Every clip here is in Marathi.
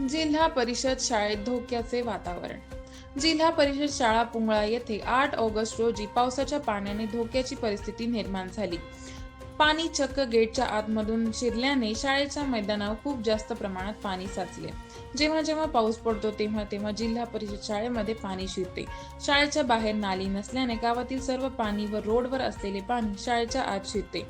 जिल्हा परिषद शाळेत धोक्याचे वातावरण. जिल्हा परिषद शाळा पुंगळा येथे आठ ऑगस्ट रोजी पावसाच्या पाण्याने धोक्याची परिस्थिती निर्माण झाली. पाणी चक्क गेटच्या आतमधून शिरल्याने शाळेच्या मैदानावर खूप जास्त प्रमाणात पाणी साचले. जेव्हा जेव्हा पाऊस पडतो तेव्हा तेव्हा जिल्हा परिषद शाळेमध्ये पाणी शिरते. शाळेच्या बाहेर नाली नसल्याने गावातील सर्व पाणी व रोडवर असलेले पाणी शाळेच्या आत शिरते.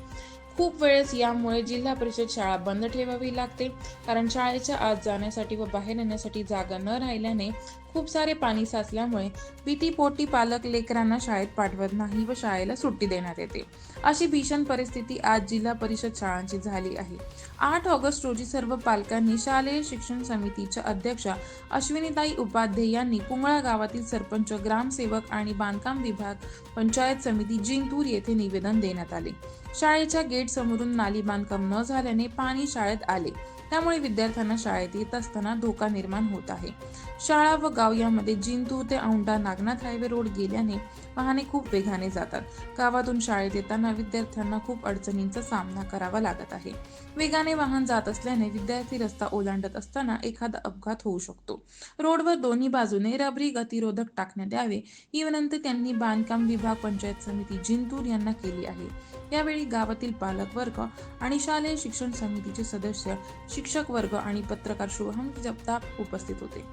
खूप वेळेस यामुळे जिल्हा परिषद शाळा बंद ठेवावी लागते. कारण शाळेच्या आत जाण्यासाठी व बाहेर येण्यासाठी जागा न राहिल्याने खूप सारे पाणी साचल्यामुळे भीतीपोटी पालक लेकरांना शाळेत पाठवत नाही व शाळेला सुट्टी देण्यात येते. अशी भीषण परिस्थिती आज जिल्हा परिषद शाळांची झाली आहे. आठ ऑगस्ट रोजी सर्व पालकांनी शालेय शिक्षण समितीच्या अध्यक्षा अश्विनीताई उपाध्ये यांनी पुंगळा गावातील सरपंच ग्रामसेवक आणि बांधकाम विभाग पंचायत समिती जिंतूर येथे निवेदन देण्यात आले. शाळेच्या गेट समोरून नाली बांधकाम न झाल्याने पाणी शाळेत आले. त्यामुळे विद्यार्थ्यांना शाळेत येत असताना धोका निर्माण होत आहे. शाळा व गाव यामध्ये जिंतूर ते औंढा नागनाथ हायवे रोड गेल्याने वाहने खूप वेगाने जातात. गावातून शाळेत येताना विद्यार्थ्यांना खूप अडचणींचा सामना करावा लागत आहे. वेगाने वाहन जात असल्याने विद्यार्थी रस्ता ओलांडत असताना एखादा अपघात होऊ शकतो. रोडवर दोन्ही बाजूने रबरी गतिरोधक टाकण्यात यावे ही विनंती त्यांनी बांधकाम विभाग पंचायत समिती जिंतूर यांना केली आहे. यावेळी गावातील पालक वर्ग आणि शालेय शिक्षण समितीचे सदस्य शिक्षक वर्ग आणि पत्रकार शुभम जगताप उपस्थित होते.